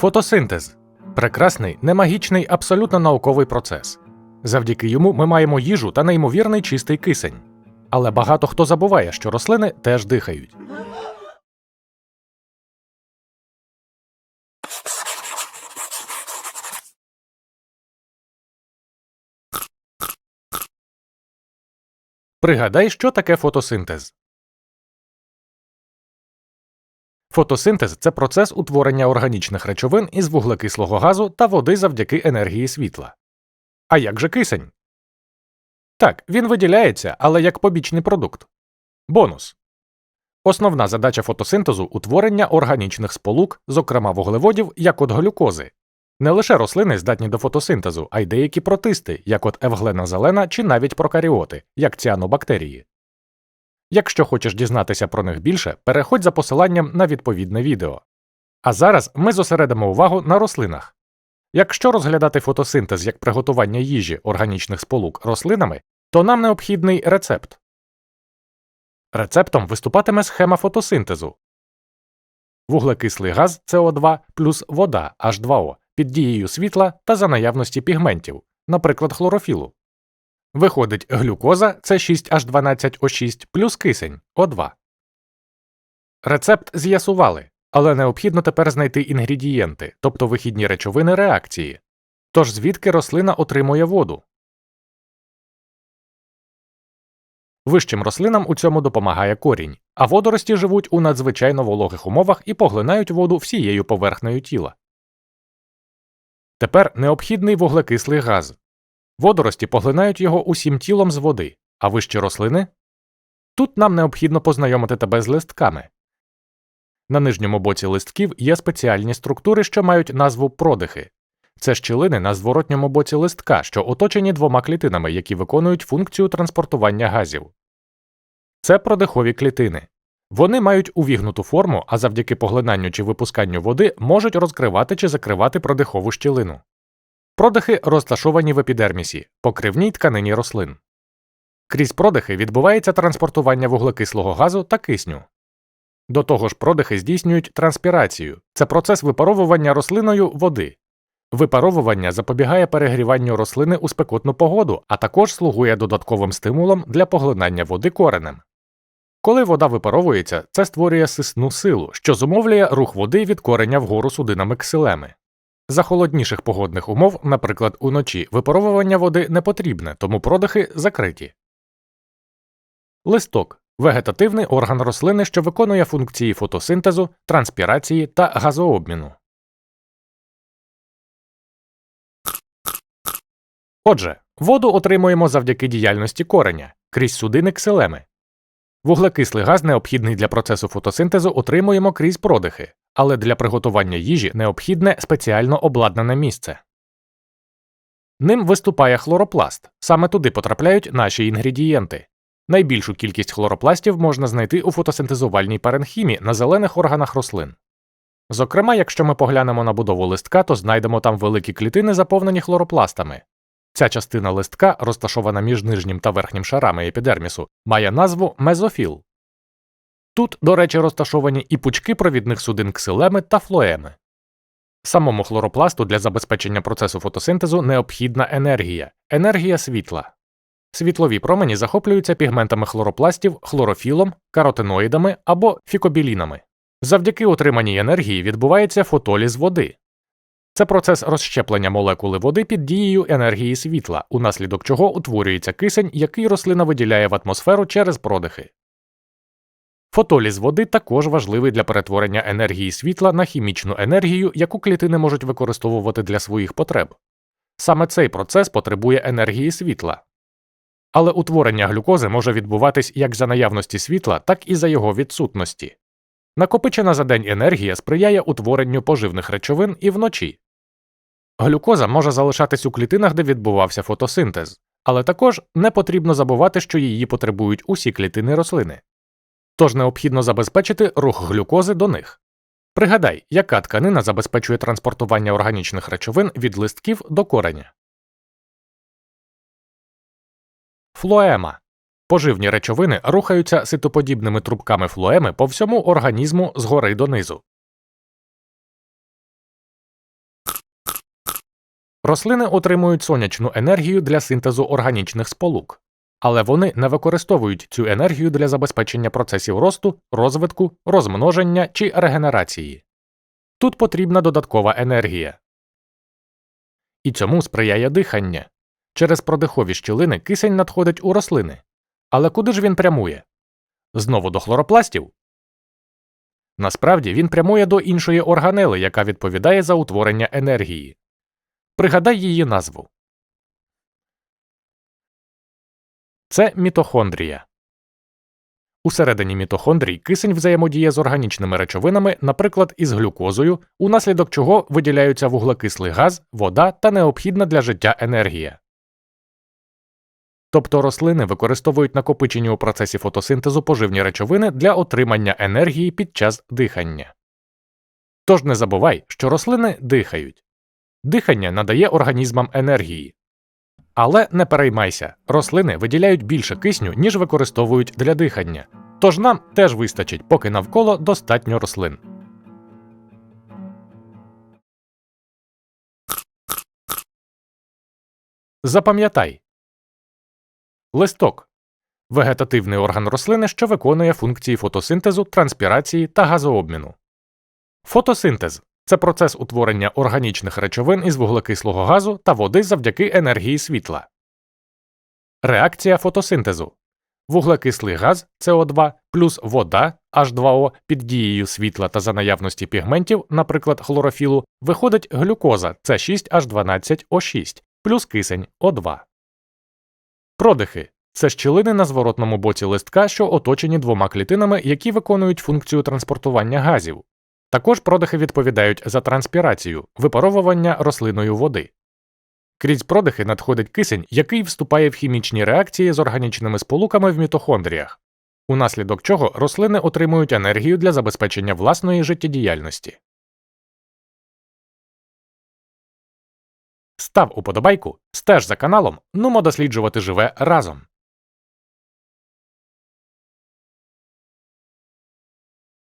Фотосинтез прекрасний, немагічний, абсолютно науковий процес. Завдяки йому ми маємо їжу та неймовірний чистий кисень. Але багато хто забуває, що рослини теж дихають. Пригадай, що таке фотосинтез. Фотосинтез це процес утворення органічних речовин із вуглекислого газу та води завдяки енергії світла. А як же кисень? Так, він виділяється, але як побічний продукт. Бонус. Основна задача фотосинтезу утворення органічних сполук, зокрема вуглеводів, як от глюкози. Не лише рослини здатні до фотосинтезу, а й деякі протисти, як от евглена зелена чи навіть прокаріоти, як ціанобактерії. Якщо хочеш дізнатися про них більше, переходь за посиланням на відповідне відео. А зараз ми зосередимо увагу на рослинах. Якщо розглядати фотосинтез як приготування їжі органічних сполук рослинами, то нам необхідний рецепт. Рецептом виступатиме схема фотосинтезу. Вуглекислий газ СО2 плюс вода H2O під дією світла та за наявності пігментів, наприклад, хлорофілу. Виходить глюкоза це 6H12O6 плюс кисень О2. Рецепт з'ясували, але необхідно тепер знайти інгредієнти, тобто вихідні речовини реакції. Тож звідки рослина отримує воду? Вищим рослинам у цьому допомагає корінь, а водорості живуть у надзвичайно вологих умовах і поглинають воду всією поверхнею тіла. Тепер необхідний вуглекислий газ. Водорості поглинають його усім тілом з води, а вищі рослини? Тут нам необхідно познайомити тебе з листками. На нижньому боці листків є спеціальні структури, що мають назву продихи. Це щілини на зворотньому боці листка, що оточені двома клітинами, які виконують функцію транспортування газів. Це продихові клітини. Вони мають увігнуту форму, а завдяки поглинанню чи випусканню води можуть розкривати чи закривати продихову щілину. Продихи розташовані в епідермісі, покривній тканині рослин. Крізь продихи відбувається транспортування вуглекислого газу та кисню. До того ж, продихи здійснюють транспірацію це процес випаровування рослиною води. Випаровування запобігає перегріванню рослини у спекотну погоду, а також слугує додатковим стимулом для поглинання води коренем. Коли вода випаровується, це створює сисну силу, що зумовлює рух води від кореня вгору судинами ксилеми. За холодніших погодних умов, наприклад, уночі, випаровування води не потрібне, тому продихи закриті. Листок вегетативний орган рослини, що виконує функції фотосинтезу, транспірації та газообміну. Отже, воду отримуємо завдяки діяльності кореня крізь судини ксилеми. Вуглекислий газ, необхідний для процесу фотосинтезу, отримуємо крізь продихи, але для приготування їжі необхідне спеціально обладнане місце. Ним виступає хлоропласт. Саме туди потрапляють наші інгредієнти. Найбільшу кількість хлоропластів можна знайти у фотосинтезувальній паренхімі на зелених органах рослин. Зокрема, якщо ми поглянемо на будову листка, то знайдемо там великі клітини, заповнені хлоропластами. Ця частина листка, розташована між нижнім та верхнім шарами епідермісу, має назву мезофіл. Тут, до речі, розташовані і пучки провідних судин ксилеми та флоеми. Самому хлоропласту для забезпечення процесу фотосинтезу необхідна енергія енергія світла. Світлові промені захоплюються пігментами хлоропластів, хлорофілом, каротиноїдами або фікобілінами. Завдяки отриманій енергії відбувається фотоліз води. Це процес розщеплення молекули води під дією енергії світла, унаслідок чого утворюється кисень, який рослина виділяє в атмосферу через продихи. Фотоліз води також важливий для перетворення енергії світла на хімічну енергію, яку клітини можуть використовувати для своїх потреб. Саме цей процес потребує енергії світла. Але утворення глюкози може відбуватись як за наявності світла, так і за його відсутності. Накопичена за день енергія сприяє утворенню поживних речовин і вночі. Глюкоза може залишатись у клітинах, де відбувався фотосинтез, але також не потрібно забувати, що її потребують усі клітини рослини. Тож необхідно забезпечити рух глюкози до них. Пригадай, яка тканина забезпечує транспортування органічних речовин від листків до кореня. Флоема Поживні речовини рухаються ситоподібними трубками флоеми по всьому організму згори донизу. Рослини отримують сонячну енергію для синтезу органічних сполук, але вони не використовують цю енергію для забезпечення процесів росту, розвитку, розмноження чи регенерації. Тут потрібна додаткова енергія. І цьому сприяє дихання. Через продихові щілини кисень надходить у рослини. Але куди ж він прямує? Знову до хлоропластів? Насправді він прямує до іншої органели, яка відповідає за утворення енергії. Пригадай її назву. Це мітохондрія. Усередині мітохондрій кисень взаємодіє з органічними речовинами, наприклад, із глюкозою, унаслідок чого виділяються вуглекислий газ, вода та необхідна для життя енергія. Тобто рослини використовують накопичені у процесі фотосинтезу поживні речовини для отримання енергії під час дихання. Тож не забувай, що рослини дихають. Дихання надає організмам енергії. Але не переймайся, рослини виділяють більше кисню, ніж використовують для дихання. Тож нам теж вистачить, поки навколо достатньо рослин. Запам'ятай листок вегетативний орган рослини, що виконує функції фотосинтезу, транспірації та газообміну. Фотосинтез це процес утворення органічних речовин із вуглекислого газу та води завдяки енергії світла. Реакція фотосинтезу вуглекислий газ СО2 плюс вода H2O під дією світла та за наявності пігментів, наприклад, хлорофілу, виходить глюкоза С6H12O6 плюс кисень О2. Продихи це щілини на зворотному боці листка, що оточені двома клітинами, які виконують функцію транспортування газів. Також продихи відповідають за транспірацію, випаровування рослиною води. Крізь продихи надходить кисень, який вступає в хімічні реакції з органічними сполуками в мітохондріях, унаслідок чого рослини отримують енергію для забезпечення власної життєдіяльності. Став уподобайку, стеж за каналом, нумо досліджувати живе разом.